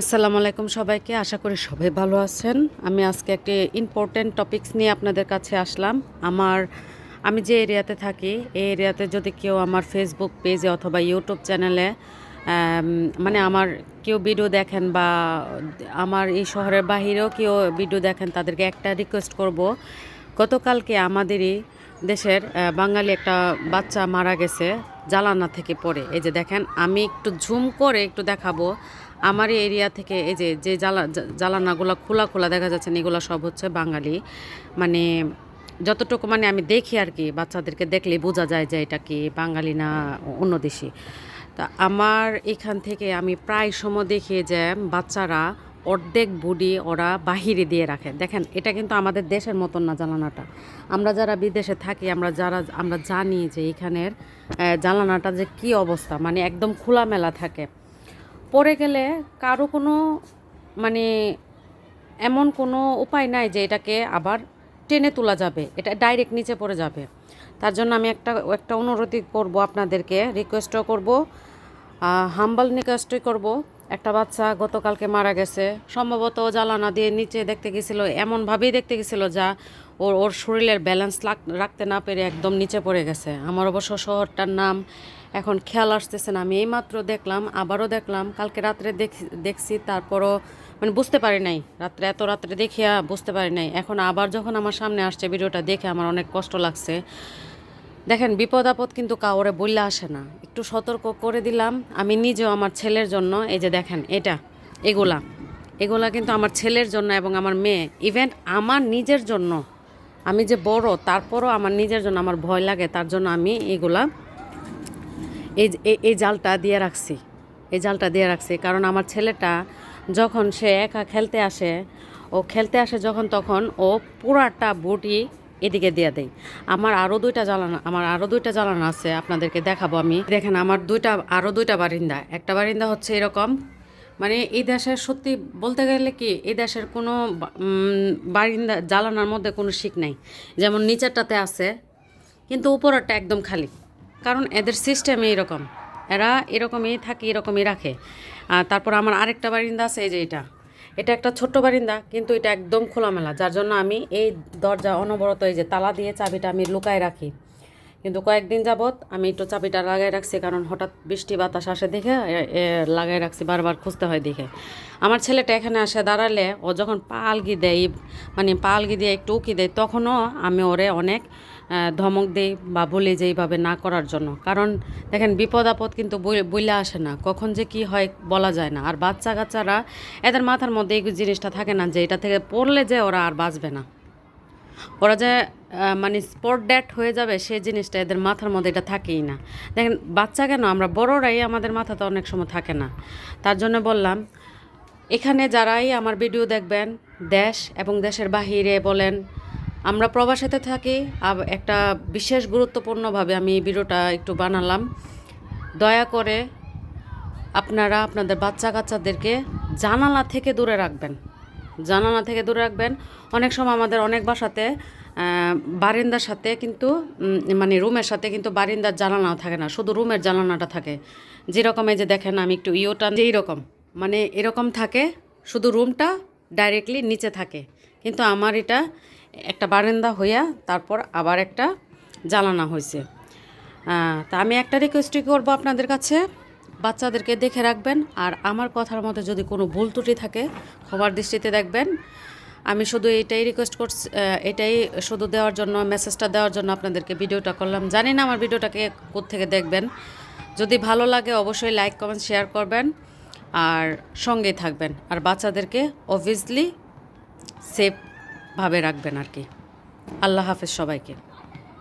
আসসালামু আলাইকুম সবাইকে, আশা করি সবাই ভালো আছেন। আমি আজকে একটি ইম্পর্টেন্ট টপিকস নিয়ে আপনাদের কাছে আসলাম। আমার, আমি যে এরিয়াতে থাকি, এই এরিয়াতে যদি কেউ আমার ফেসবুক পেজে অথবা ইউটিউব চ্যানেলে মানে আমার কেউ ভিডিও দেখেন বা আমার এই শহরের বাহিরেও কেউ ভিডিও দেখেন, তাদেরকে একটা রিকোয়েস্ট করব। গতকালকে আমাদেরই দেশের বাঙালি একটা বাচ্চা মারা গেছে জ্বালানা থেকে পড়ে। এই যে দেখেন, আমি একটু ঝুম করে একটু দেখাবো। আমার এরিয়া থেকে এই যে যে জ্বালা জ্বালানাগুলো খোলা খোলা দেখা যাচ্ছে এগুলো সব হচ্ছে বাঙালি। মানে যতটুকু মানে আমি দেখি আর কি, বাচ্চাদেরকে দেখলে বোঝা যায় যে এটা কি বাঙালি না অন্য দেশি। তা আমার এখান থেকে আমি প্রায় সময় দেখি যে বাচ্চারা অর্ধেক বুডি ওরা বাহিরে দিয়ে রাখে। দেখেন, এটা কিন্তু আমাদের দেশের মতন না জ্বালানাটা। আমরা যারা বিদেশে থাকি, আমরা যারা, আমরা জানি যে এখানের জ্বালানাটা যে কি অবস্থা মানে একদম খোলামেলা থাকে। পড়ে গেলে কারও কোনো মানে এমন কোনো উপায় নাই যে এটাকে আবার টেনে তোলা যাবে, এটা ডাইরেক্ট নিচে পড়ে যাবে। তার জন্য আমি একটা একটা অনুরোধই করব আপনাদেরকে রিকোয়েস্টও করব। হাম্বাল রিকোয়েস্টই করব। একটা বাচ্চা গতকালকে মারা গেছে। সম্ভবত জ্বালানা দিয়ে নিচে দেখতে গেছিল, এমনভাবেই দেখতে গেছিল যা ওর ওর শরীরের ব্যালেন্স রাখতে না পেরে একদম নিচে পড়ে গেছে। আমার অবশ্য শহরটার নাম এখন খেয়াল আসতেছে না। আমি এইমাত্র দেখলাম, আবারও দেখলাম, কালকে রাত্রে দেখ- দেখছি, তারপরও মানে বুঝতে পারি নাই। রাত্রে এত রাত্রে দেখিয়া বুঝতে পারি নাই। এখন আবার যখন আমার সামনে আসছে ভিডিওটা দেখে আমার অনেক কষ্ট লাগছে। দেখেন, বিপদ আপদ কিন্তু কাউরে বললে আসে না। একটু সতর্ক করে দিলাম। আমি নিজেও আমার ছেলের জন্য, এই যে দেখেন, এটা, এগুলা। এগুলা কিন্তু আমার ছেলের জন্য এবং আমার মেয়ে। ইভেন্ট আমার নিজের জন্য। আমি যে বড়, তারপরও আমার নিজের জন্য আমার ভয় লাগে, তার জন্য আমি এগুলা, এই এই- এই জালটা দিয়ে রাখছি। এই জালটা দিয়ে রাখছি। কারণ আমার ছেলেটা যখন সে একা খেলতে আসে, ও খেলতে আসে যখন, তখন ও পুরাটা বটি এদিকে দিয়ে দেয় আমার আরও দুইটা জ্বালানো, আমার আরও দুইটা জ্বালানো আছে, আপনাদেরকে দেখাবো আমি। দেখেন, আমার দুইটা আরও দুইটা বারিন্দা। একটা বারিন্দা হচ্ছে এরকম মানে এই দেশের সত্যি বলতে গেলে কি, এই দেশের কোনো বারিন্দা, জ্বালানার মধ্যে কোনো শিক নাই। যেমন নিচেরটাতে আছে, কিন্তু উপরেরটা একদম খালি। কারণ এদের সিস্টেম এইরকম এরা এরকমই থাকে, এরকমই রাখে। তারপর আমার আরেকটা বারিন্দা আছে, এই যে এটা। এটা একটা ছোট্ট বারিন্দা, কিন্তু এটা একদম খোলামেলা, যার জন্য আমি এই দরজা অনবরত এই যে তালা দিয়ে চাবিটা আমি লুকায় রাখি। কিন্তু কয়েকদিন যাবৎ আমি একটু চাবিটা লাগাই রাখছি, কারণ হঠাৎ বৃষ্টি, বাতাস আসে দেখে লাগাই রাখছি, বারবার খুঁজতে হয় দেখে। আমার ছেলেটা এখানে আসে দাঁড়ালে, ও যখন পালগি দেয় মানে পালগি দিয়ে একটু উকি দেয়, তখনও আমি ওরে অনেক ধমক দেই বা বলি যে এইভাবে না করার জন্য। কারণ দেখেন, বিপদ আপদ কিন্তু বই- বইলে আসে না। কখন যে কি হয় বলা যায় না। আর বাচ্চা কাচ্চারা এদের মাথার মধ্যে এই জিনিসটা থাকে না যে এটা থেকে পড়লে যে ওরা আর বাঁচবে না। ওরা যে মানে স্পট ড্যাট হয়ে যাবে সেই জিনিসটা এদের মাথার মধ্যে এটা থাকেই না। দেখেন, বাচ্চা কেন? আমরা বড়রাই আমাদের মাথাতে অনেক সময় থাকে না। তার জন্য বললাম, এখানে যারাই আমার ভিডিও দেখবেন, দেশ এবং দেশের বাহিরে বলেন আমরা প্রবাসেতে থাকি আব- একটা বিশেষ গুরুত্বপূর্ণভাবে আমি এই ভিডিওটা একটু বানালাম। দয়া করে আপনারা, আপনাদের বাচ্চা কাচ্চাদেরকে জানালা থেকে দূরে রাখবেন। জানালা থেকে দূরে রাখবেন। অনেক সময় আমাদের অনেক বাসাতে বারিন্দার সাথে কিন্তু মানে রুমের সাথে কিন্তু বারিন্দার জানালাও থাকে না, শুধু রুমের জানালাটা থাকে। যেরকম এই যে দেখেন, আমি একটু ইয়োটা যেই রকম মানে এরকম থাকে, শুধু রুমটা ডাইরেক্টলি নিচে থাকে। কিন্তু আমার এটা একটা বারান্দা হইয়া তারপর আবার একটা জ্বালানা হয়েছে তা আমি একটা রিকোয়েস্টই করব আপনাদের কাছে। বাচ্চাদেরকে দেখে রাখবেন আর আমার কথার মধ্যে যদি কোনো ভুল ত্রুটি থাকে, ক্ষমার দৃষ্টিতে দেখবেন। আমি শুধু এটাই রিকোয়েস্ট করছি এটাই শুধু দেওয়ার জন্য মেসেজটা দেওয়ার জন্য আপনাদেরকে ভিডিওটা করলাম। জানি না আমার ভিডিওটাকে কোত্থেকে দেখবেন। যদি ভালো লাগে অবশ্যই লাইক কমেন্ট শেয়ার করবেন আর সঙ্গেই থাকবেন। আর বাচ্চাদেরকে অবভিয়াসলি সেফভাবে রাখবেন আর কি। আল্লাহ হাফেজ সবাইকে।